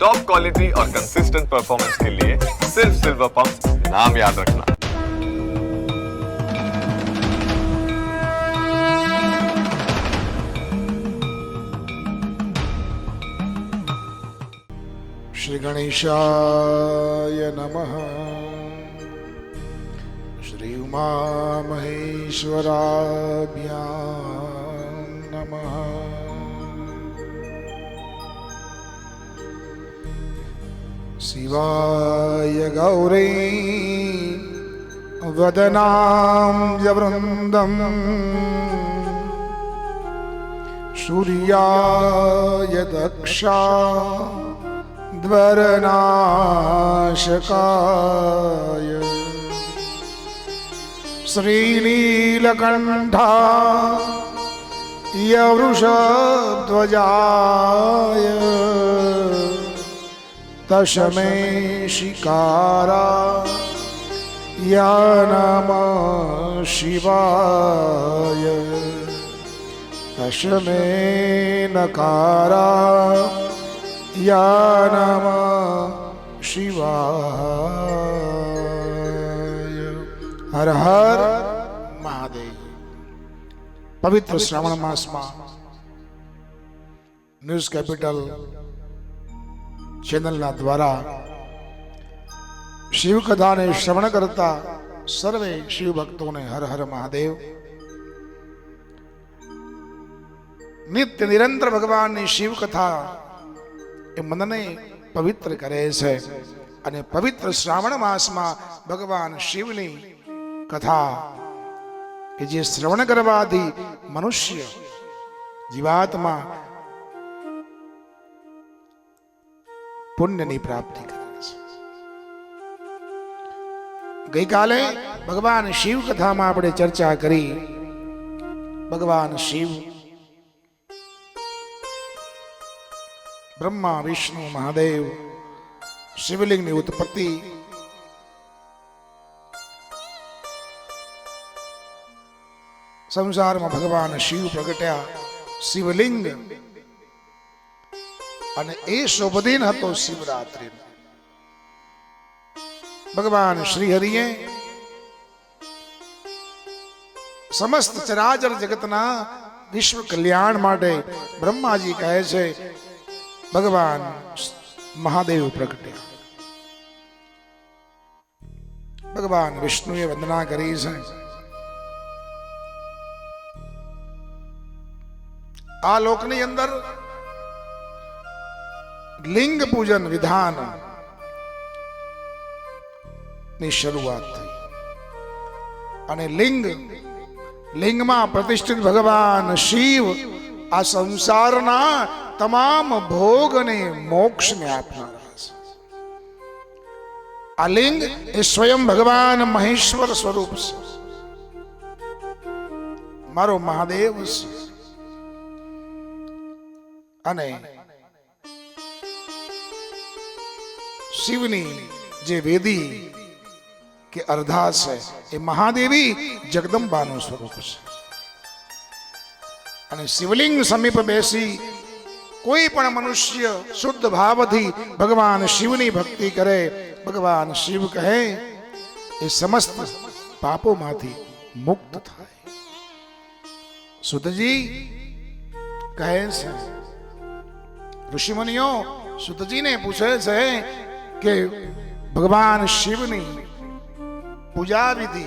Top quality और consistent performance के लिए सिर्फ़ सिल्वर पंप नाम याद रखना। श्री गणेशाय नमः। श्री उमा महेश्वराभ्या नमः। शिवाय गौरी वदनां वृन्दम् सूर्याय दक्षा द्वरनाशकाय श्रीनीलकण्ठा यवृषध्वजाय તશમે શિકારા યા નમ શિવાય તશમે નકારા યા નમ શિવાય હર હર મહાદેવ પવિત્ર શ્રાવણ માસમાં ન્યૂઝ કેપિટલ ચેનલના દ્વારા શિવકથાને શ્રવણ કરતા સર્વે શિવ ભક્તોને હર હર મહાદેવ. નિત્ય નિરંતર ભગવાનની શિવ કથા એ મનને પવિત્ર કરે છે અને પવિત્ર શ્રાવણ માસમાં ભગવાન શિવની કથા કે જે શ્રવણ કરવાથી મનુષ્ય જીવાત્મા પુણ્યની પ્રાપ્તિ કરે છે. ગઈકાલે ભગવાન શિવ કથામાં આપણે ચર્ચા કરી. ભગવાન શિવ બ્રહ્મા, વિષ્ણુ, મહાદેવ, શિવલિંગની ઉત્પત્તિ સંસારમાં ભગવાન શિવ પ્રગટ્યા. શિવલિંગ અને એ શુભ દિન હતો શિવરાત્રિ ભગવાન શ્રી હરિએ સમસ્ત ચરાચર જગતના વિશ્વ કલ્યાણ માટે બ્રહ્માજી કહે છે, ભગવાન મહાદેવ પ્રગટ્યા ભગવાન વિષ્ણુએ વંદના કરી છે. આ લોકની અંદર લિંગ પૂજન વિધાનની શરૂઆત થઈ અને લિંગ લિંગમાં પ્રતિષ્ઠિત ભગવાન શિવ આ સંસારના તમામ ભોગ અને મોક્ષને આપનારા છે આ લિંગ એ સ્વયં ભગવાન મહેશ્વર સ્વરૂપ છે મારો મહાદેવ છે અને શિવની જે વેદી કે અર્ધા છે એ મહાદેવી જગદંબાનું સ્વરૂપ છે અને શિવલિંગ સમીપ બેસી કોઈ પણ મનુષ્ય શુદ્ધ ભાવથી ભગવાન શિવની ભક્તિ કરે ભગવાન શિવ કહે એ સમસ્ત પાપોમાંથી મુક્ત થાય સુતજી કહે છે ઋષિમુનિઓ સુતજીને પૂછે છે કે ભગવાન શિવની પૂજા વિધિ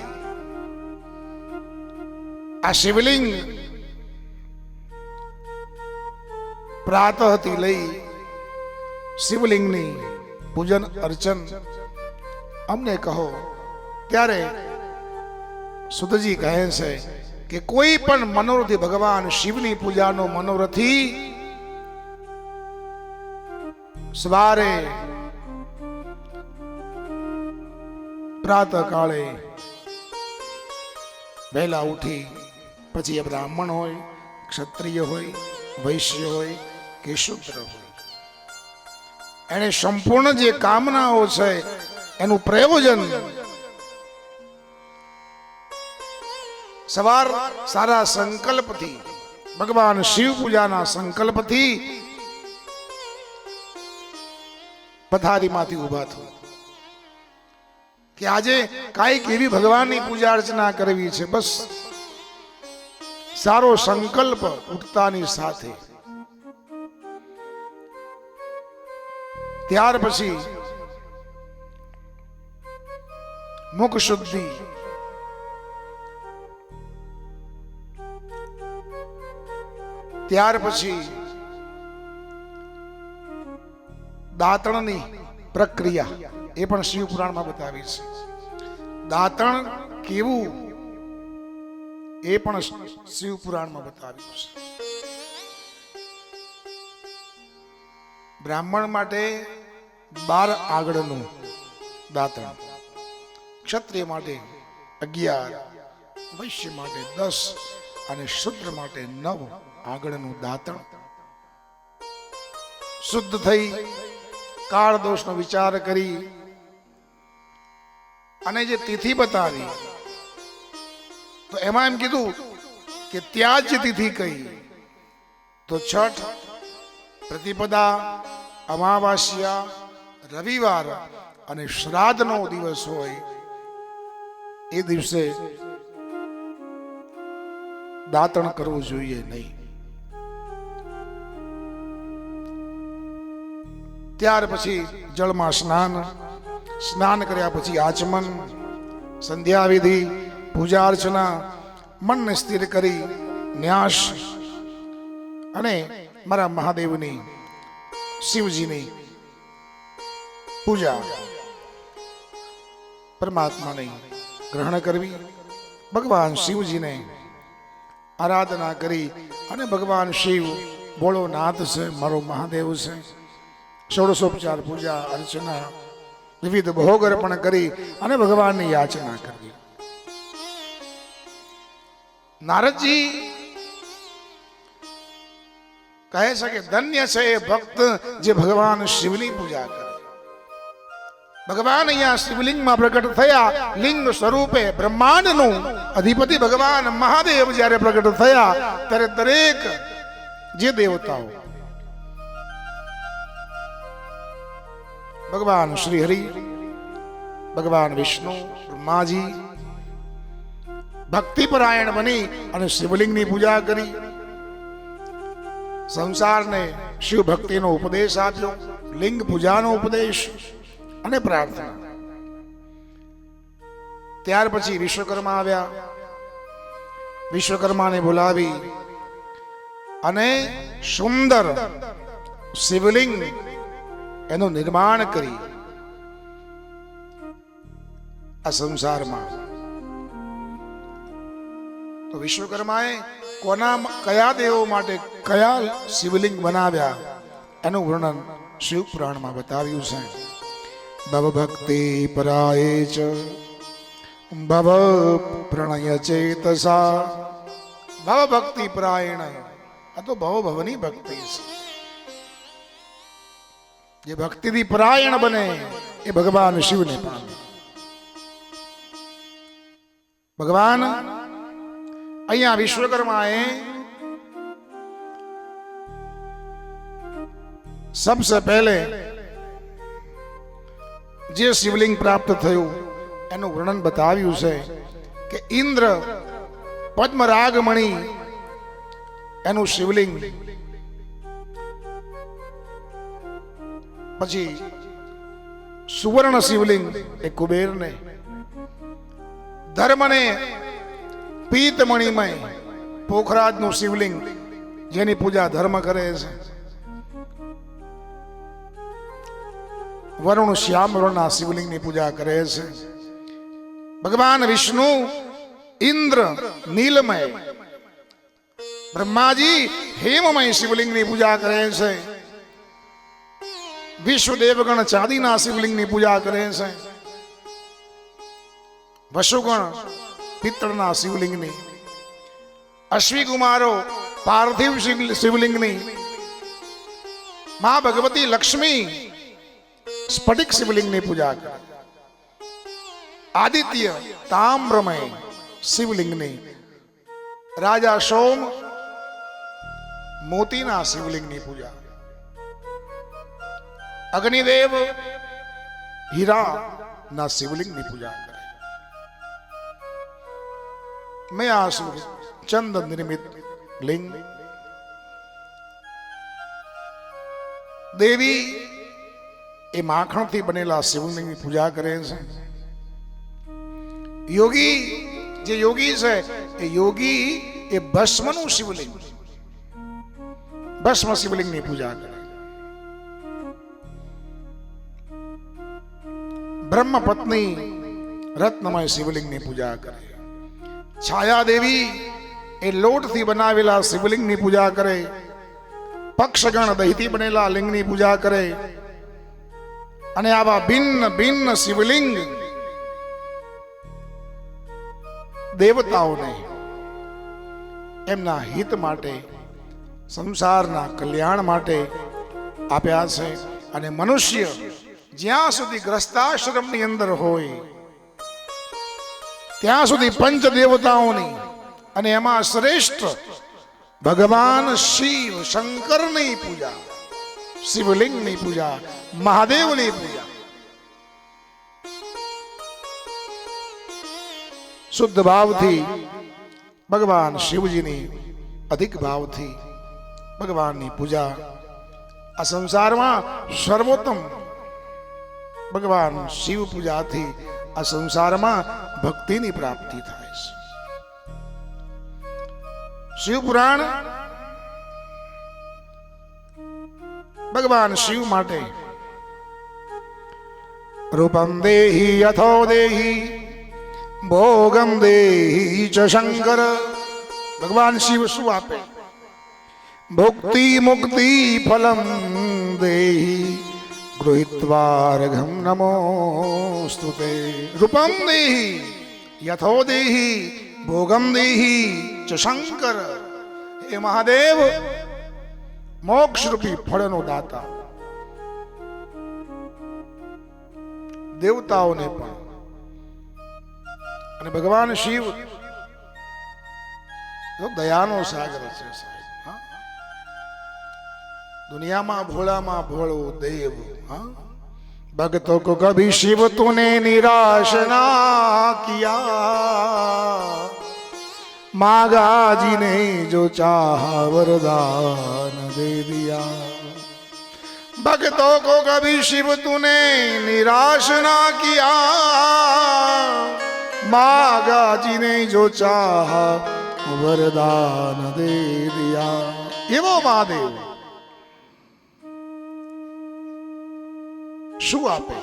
આ શિવલિંગ પ્રાતઃથી લઈ શિવલિંગની પૂજન અર્ચન અમને કહો ત્યારે સુતજી કહે છે કે કોઈ પણ મનોરથી ભગવાન શિવની પૂજાનો મનોરથી સવારે પ્રાત કાળે વહેલા ઉઠી, પછી એ બ્રાહ્મણ હોય, ક્ષત્રિય હોય, વૈશ્ય હોય કે શુદ્ર હોય. એને સંપૂર્ણ જે કામનાઓ છે, એનું પ્રયોજન સવાર સારા સંકલ્પથી, ભગવાન શિવ પૂજાના સંકલ્પથી પથારીમાંથી ઊભા થવું. કે આજે કાંઈક એવી ભગવાનની પૂજા અર્ચના કરવી છે, બસ. સારો સંકલ્પ ઉઠતાની સાથે. ત્યાર પછી મુખ શુદ્ધિ. ત્યાર પછી દાંતણની પ્રક્રિયા. એ પણ શિવ પુરાણમાં બતાવી છે. દાંતણ કેવું? એ પણ શિવ પુરાણમાં બતાવ્યું છે. બ્રાહ્મણ માટે બાર આગળનું દાંતણ. ક્ષત્રિય માટે અગિયાર, વૈશ્ય માટે દસ અને શુદ્ર માટે નવ આગળનું દાંતણ. શુદ્ધ થઈ કાળ દોષનો વિચાર કરી અને જે તિથિ બતાવી, તો એમાં એમ કીધું કે ત્યાં જ તિથિ કહી. તો છઠ, પ્રતિપદા, અમાવાસ્યા, રવિવાર અને શ્રાદ્ધનો દિવસ હોય, એ દિવસે દાંતણ કરવું જોઈએ નહીં. ત્યાર પછી જળમાં સ્નાન સ્નાન કર્યા પછી આચમન સંધ્યા વિધિ પૂજા અર્ચના, મનને સ્થિર કરી ન્યાસ અને મારા મહાદેવની શિવજીની પૂજા પરમાત્માની ગ્રહણ કરવી, ભગવાન શિવજીને આરાધના કરી અને ભગવાન શિવ ભોળોનાથ છે, મારો મહાદેવ છે. ષોડશોપચાર પૂજા અર્ચના વિવિધ ભોગ અર્પણ કરી અને ભગવાનની યાચના કરવી નારદજી કહે છે કે ધન્ય છે એ ભક્ત જે ભગવાન શિવની પૂજા કરે. ભગવાન અહીંયા શિવલિંગમાં પ્રગટ થયા, લિંગ સ્વરૂપે બ્રહ્માંડનું અધિપતિ ભગવાન મહાદેવ જ્યારે પ્રગટ થયા, ત્યારે દરેક જે દેવતાઓ ભગવાન શ્રી હરિ, ભગવાન વિષ્ણુ, બ્રહ્માજી, ભક્તિપરાયણ બની અને શિવલિંગની પૂજા કરી. સંસારને શિવ ભક્તિનો ઉપદેશ આપ્યો, લિંગ પૂજાનો ઉપદેશ અને પ્રાર્થના. ત્યાર પછી વિશ્વકર્મા આવ્યા. વિશ્વકર્માને બોલાવી અને સુંદર શિવલિંગ એનું નિર્માણ કરી આ સંસારમાં. તો વિશ્વકર્માએ કોના કયા દેવો માટે કયા શિવલિંગ બનાવ્યા એનું વર્ણન શિવ પુરાણમાં બતાવ્યું છે. ભવ ભક્તિ પરાય ચ, ભવ પ્રણય ચેતસા. ભવ ભક્તિ પરાયણ આ તો ભવ ભવની ભક્તિ છે. જે ભક્તિથી પરાયણ બને, એ ભગવાન શિવને પામે. ભગવાન, અહીંયા વિશ્વકર્માએ સબસે પહેલે જે શિવલિંગ પ્રાપ્ત થયું, એનું વર્ણન બતાવ્યું છે કે ઇન્દ્ર પદ્મરાગમણી એનું શિવલિંગ પછી સુવર્ણ શિવલિંગ એ કુબેરને ધર્મને પીતમણીમય પોખરાજનું શિવલિંગ જેની પૂજા ધર્મ કરે છે વરુણ શ્યામ વર્ણના શિવલિંગની પૂજા કરે છે ભગવાન વિષ્ણુ ઇન્દ્ર નીલમય બ્રહ્માજી હેમમય શિવલિંગની પૂજા કરે છે વિશ્વ દેવગણ ચાંદીના શિવલિંગની પૂજા કરે છે વસુગણ પિત્તળના શિવલિંગની અશ્વી કુમારો પાર્થિવ શિવ- શિવલિંગની મા ભગવતી લક્ષ્મી સ્ફટિક શિવલિંગની પૂજા કરે આદિત્ય તામ્રમય શિવલિંગની રાજા સોમ મોતીના શિવલિંગની પૂજા અગ્નિદેવ હીરા ના શિવલિંગની પૂજા કરે મેં આ શિવ- ચંદ નિર્મિત લિંગ દેવી એ માખણથી બનેલા શિવલિંગની પૂજા કરે છે યોગી જે યોગી છે એ યોગી એ ભસ્મનું શિવલિંગ ભસ્મ શિવલિંગની પૂજા કરે બ્રહ્મ પત્ની રત્નમય શિવલિંગની પૂજા કરે. છાયા દેવી એ લોટથી બનાવેલા શિવલિંગની પૂજા કરે. પક્ષગણ દહીંથી બનેલા લિંગની પૂજા કરે. અને આવા ભિન્ન ભિન્ન શિવલિંગ દેવતાઓને એમના હિત માટે, સંસારના કલ્યાણ માટે આપ્યા છે. અને મનુષ્ય જ્યાં સુધી ગ્રસ્તાશ્રમની અંદર હોય, ત્યાં સુધી પંચ દેવતાઓની અને એમાં શ્રેષ્ઠ ભગવાન શિવ શંકરની પૂજા, શિવલિંગની પૂજા, મહાદેવની પૂજા. શુદ્ધ ભાવથી ભગવાન શિવજીની અધિક ભાવથી ભગવાનની પૂજા આ સંસારમાં સર્વોત્તમ ભગવાન શિવ પૂજાથી આ સંસારમાં ભક્તિની પ્રાપ્તિ થાય છે શિવ પુરાણ ભગવાન શિવ માટે રૂપમ દેહી યથો દેહી ભોગમ દેહી ચ શંકર ભગવાન શિવ શું આપે ભુક્તિ મુક્તિ ફલમ દેહી ગૃહિત્વાર્ઘમ નમો તે રૂપમ દેહી યથો દેહી ભોગમ દેહી ચ શંકર એ મહાદેવ મોક્ષરૂપી ફળનો દાતા દેવતાઓને પણ અને ભગવાન શિવ દયાનો સાગર છે સાહેબ दुनिया में भोला में भोलो देव हाँ? भक्तों को कभी शिव तूने निराश ना किया। मागा जी ने जो चाह वरदान दे दिया। भक्तों को कभी शिव तूने निराश ना किया। मागा जी ने जो चाह वरदान दे दिया। ये वो महादेव। શું આપે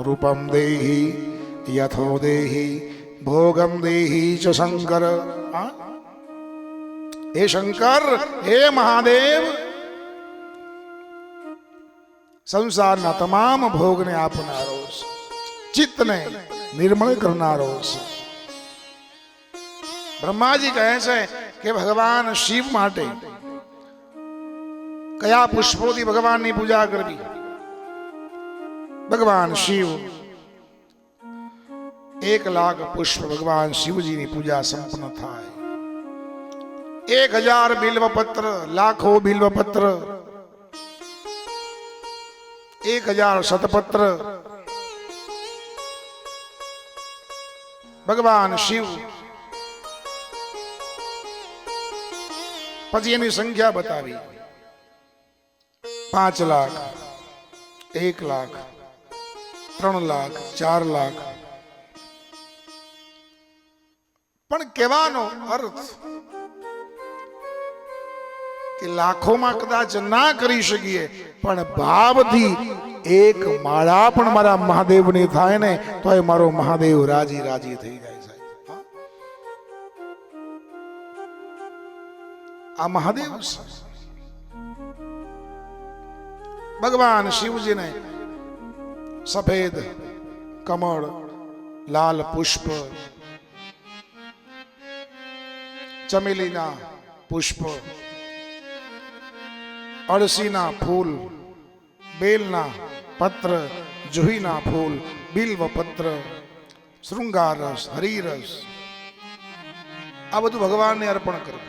રૂપમ દેહી યથો દેહી ભોગમ દેહી ચ શંકર હા? હે શંકર હે મહાદેવ સંસારના તમામ ભોગને આપનારો છે ચિત્તને નિર્મળ કરનારો છે બ્રહ્માજી કહે છે કે ભગવાન શિવ માટે કયા પુષ્પોથી ભગવાનની પૂજા કરવી ભગવાન શિવ એક લાખ પુષ્પ ભગવાન શિવજીની પૂજા સંપન્ન થાય એક હજાર બિલ્વપત્ર લાખો બિલ્વપત્ર એક હજાર શતપત્ર ભગવાન શિવ પછી એની સંખ્યા બતાવી. પાંચ લાખ, એક લાખ ત્રણ લાખ, ચાર લાખ. પણ કહેવાનો અર્થ કે લાખોમાં કદાચ ના કરી શકીએ, પણ ભાવથી એક માળા પણ મારા મહાદેવની થાય ને તો એ મારો મહાદેવ રાજી રાજી થઈ જાય સાહેબ. આ મહાદેવ છે. ભગવાન શિવજીને સફેદ, કમળ, લાલ પુષ્પ, ચમેલીના પુષ્પ, અળસીના ફૂલ, બેલના પત્ર, જુહીના ફૂલ બિલ્વ પત્ર શૃંગાર રસ હરિરસ. આ બધું ભગવાનને અર્પણ કરવું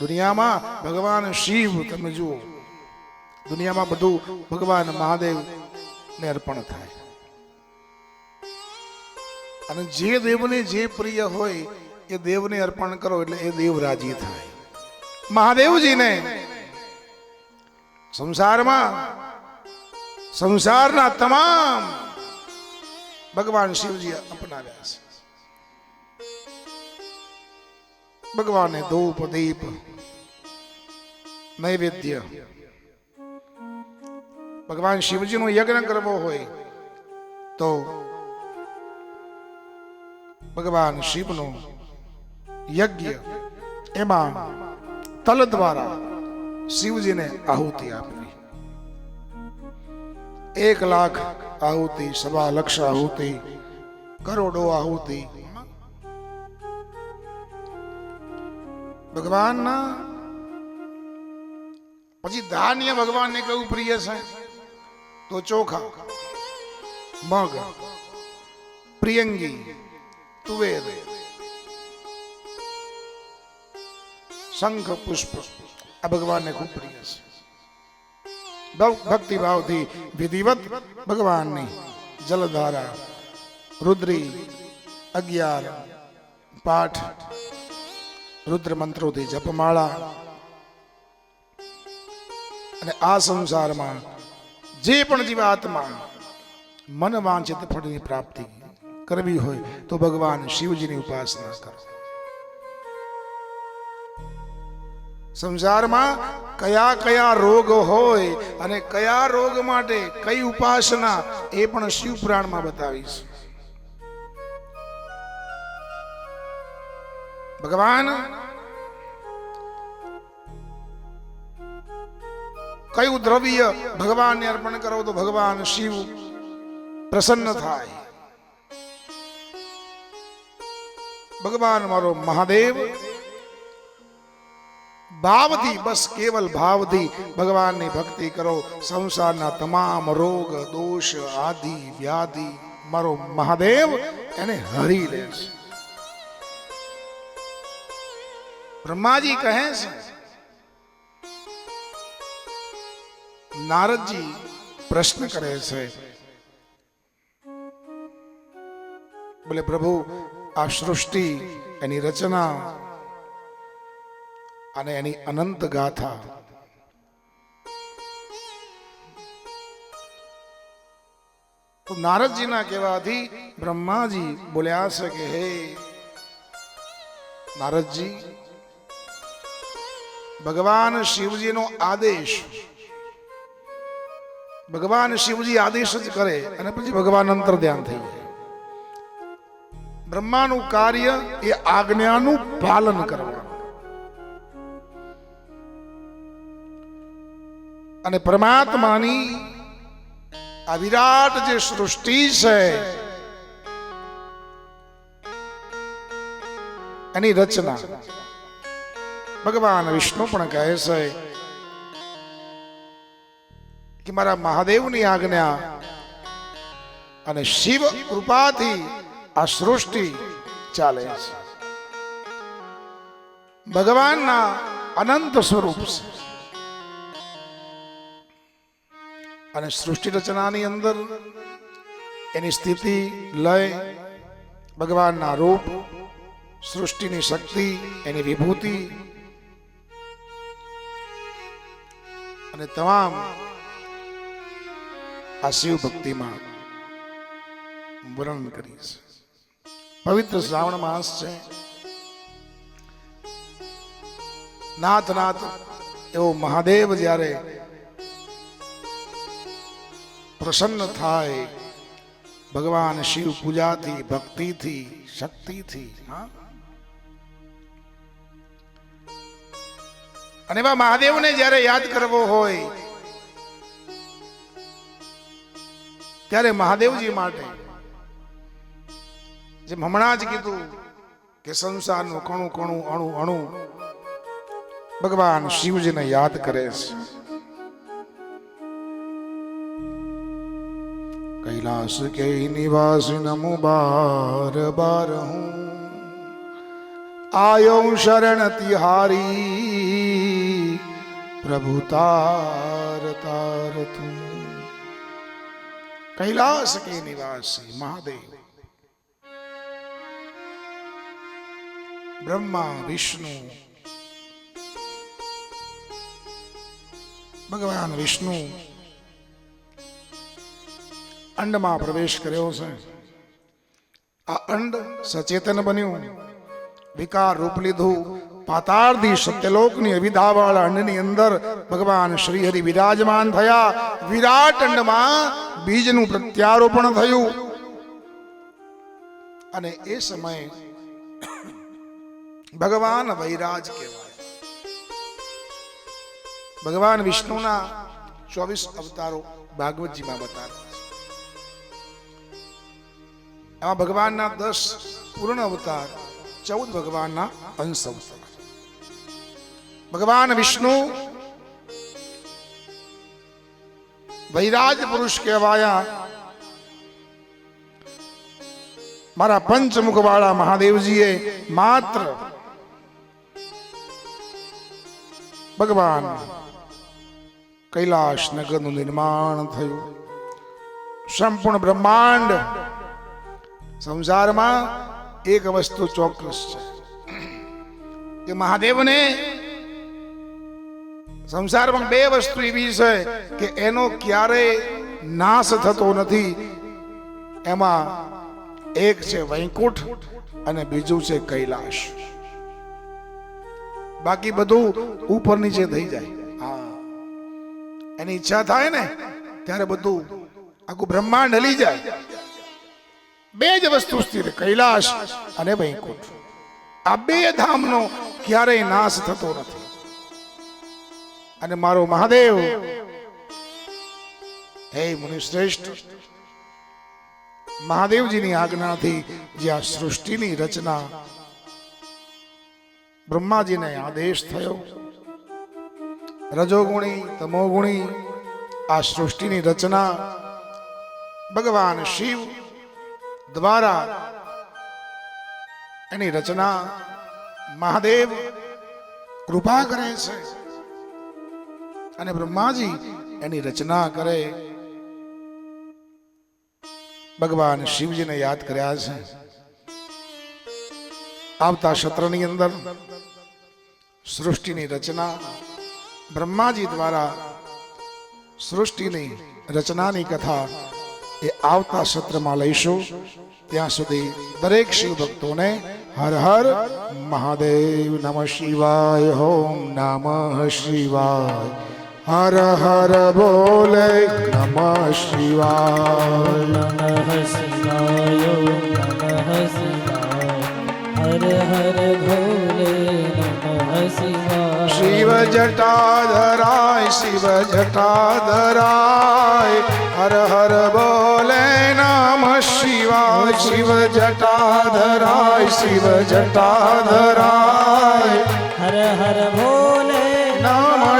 દુનિયામાં ભગવાન શિવ, તમે જુઓ. દુનિયામાં બધું ભગવાન મહાદેવ ને અર્પણ થાય. અને જે દેવને જે પ્રિય હોય, એ દેવને અર્પણ કરો એટલે એ દેવ રાજી થાય. મહાદેવજીને સંસારમાં, સંસારના તમામ ભગવાન શિવજી અપનાવ્યા છે. ભગવાને ધૂપ, દીપ, નૈવેદ્ય ભગવાન શિવજીનો યજ્ઞ કરવો હોય તો ભગવાન શિવનો યજ્ઞ એમાં તલ દ્વારા શિવજીને આહુતિ આપવી. એક લાખ આહુતિ, સવા લક્ષ આહુતિ, કરોડો આહુતિ. ભગવાનના, પછી ધાન્ય ભગવાનને કેવું પ્રિય છે? તો ચોખા, મગ, પ્રિયંગી, તુવેર, શંખ, પુષ્પ, આ ભગવાનને ખૂબ પ્રિય છે. ભક્તિભાવથી વિધિવત ભગવાનની જલધારા, રુદ્રી, અગિયાર, પાઠ રુદ્ર મંત્રોથી જપમાળા, અને આ સંસારમાં જે પણ જીવાત્મા મન વાંચિત ફળની પ્રાપ્તિ કરવી હોય તો ભગવાન શિવજીની ઉપાસના કરો. સંસારમાં કયા કયા રોગ હોય અને કયા રોગ માટે કઈ ઉપાસના એ પણ શિવ પુરાણમાં બતાવીશ. ભગવાન કયું દ્રવ્ય ભગવાનને અર્પણ કરો તો ભગવાન શિવ પ્રસન્ન થાય. ભગવાન મારો મહાદેવ, ભાવથી બસ કેવલ ભાવથી ભગવાનની ભક્તિ કરો. સંસારના તમામ રોગ, દોષ, આદિ, વ્યાધિ મારો મહાદેવ એને હરી લે છે બ્રહ્માજી કહે છે નારદજી પ્રશ્ન કરે છે. બોલે, પ્રભુ, આ સૃષ્ટિ, એની રચના અને એની અનંત ગાથા. તો નારદજીના કહેવાથી બ્રહ્માજી બોલ્યા છે કે હે નારદજી, ભગવાન શિવજીનો આદેશ ભગવાન શિવજી આદેશ જ કરે અને પછી ભગવાન અંતર ધ્યાન થઈ જાય. બ્રહ્માનું કાર્ય એ આજ્ઞાનું પાલન કરવાનું અને પરમાત્માની આ વિરાટ જે સૃષ્ટિ છે, એની રચના. ભગવાન વિષ્ણુ પણ કહે છે કે મારા મહાદેવની આજ્ઞા અને શિવ કૃપાથી આ સૃષ્ટિ ચાલે છે. ભગવાનના અનંત સ્વરૂપ છે. અને સૃષ્ટિ રચનાની અંદર એની સ્થિતિ લય, ભગવાનના રૂપ, સૃષ્ટિની શક્તિ, એની વિભૂતિ અને તમામ આ શિવ ભક્તિમાં વર્ણન કરીશ. પવિત્ર શ્રાવણ માસ છે. નાથ નાથ એવો મહાદેવ જ્યારે પ્રસન્ન થાય, ભગવાન શિવ પૂજાથી, ભક્તિથી, શક્તિથી અને એવા મહાદેવને જ્યારે યાદ કરવો હોય ત્યારે મહાદેવજી માટે જેમ હમણાં જ કીધું કે સંસારનું કણું કણું, અણુ અણુ, ભગવાન શિવજીને યાદ કરે છે. કૈલાસ કે નિવાસ નમો બાર બાર હું. આયો શરણ તિહારી પ્રભુ તાર તાર તું. કૈલાસ કે નિવાસી, મહાદેવ. બ્રહ્મા, વિષ્ણુ. ભગવાન વિષ્ણુ. અંડમાં પ્રવેશ કર્યો છે. આ અંડ સચેતન બન્યું. વિકાર રૂપ લીધું. પાતાળથી સત્યલોકની અવિધાવાળા અંડની અંદર ભગવાન શ્રી હરિ વિરાજમાન થયા. વિરાટ અંડમાં બીજનું પ્રત્યારોપણ થયું. અને એ સમયે ભગવાન વૈરાજ કહેવાય. ભગવાન વિષ્ણુના ચોવીસ અવતારો ભાગવતજીમાં બતાવે એમાં ભગવાનના દસ પૂર્ણ અવતાર, ચૌદ ભગવાનના અંશ અવતાર. ભગવાન વિષ્ણુ વૈરાજ પુરુષ કહેવાયા મારા પંચમુખ વાળા મહાદેવજીએ માત્ર ભગવાન કૈલાશ નગરનું નિર્માણ થયું સંપૂર્ણ બ્રહ્માંડ સંસારમાં એક વસ્તુ ચોક્કસ છે કે મહાદેવને સંસારમાં બે વસ્તુ એવી છે કે એનો ક્યારેય નાશ થતો નથી. એમાં એક છે વૈકુંઠ અને બીજું છે કૈલાશ. બાકી બધું ઉપર નીચે થઈ જાય. હા. એની ઈચ્છા થાય ને, ત્યારે બધું આખું બ્રહ્માંડ હલી જાય. બે જ વસ્તુ સ્થિર, કૈલાશ અને વૈકુંઠ. આ બે ધામનો ક્યારેય નાશ થતો નથી. અને મારો મહાદેવ. હે મુનિશ્રેષ્ઠ, મહાદેવજીની આજ્ઞાથી જે આ સૃષ્ટિની રચના બ્રહ્માજીને આદેશ થયો, રજોગુણી, તમોગુણી, આ સૃષ્ટિની રચના ભગવાન શિવ દ્વારા એની રચના મહાદેવ કૃપા કરે છે. અને બ્રહ્માજી એની રચના કરે. ભગવાન શિવજીને યાદ કર્યા છે. આવતા સત્રની અંદર સૃષ્ટિની રચના બ્રહ્માજી દ્વારા સૃષ્ટિની રચનાની કથા એ આવતા સત્રમાં લઈશું. ત્યાં સુધી દરેક શિવ ભક્તોને હર હર મહાદેવ નમ શિવાય, હોમ નમઃ શિવાય. હર હર બોલે નમ શિવાય નમઃ શિવાય નમઃ શિવાય હર હર ભોલે નમઃ શિવાય શિવ જટાધરાય શિવ જટાધરાય હર હર બોલે નમ શિવાય શિવ જટાધરાય શિવ જટાધરાય હર હર નમ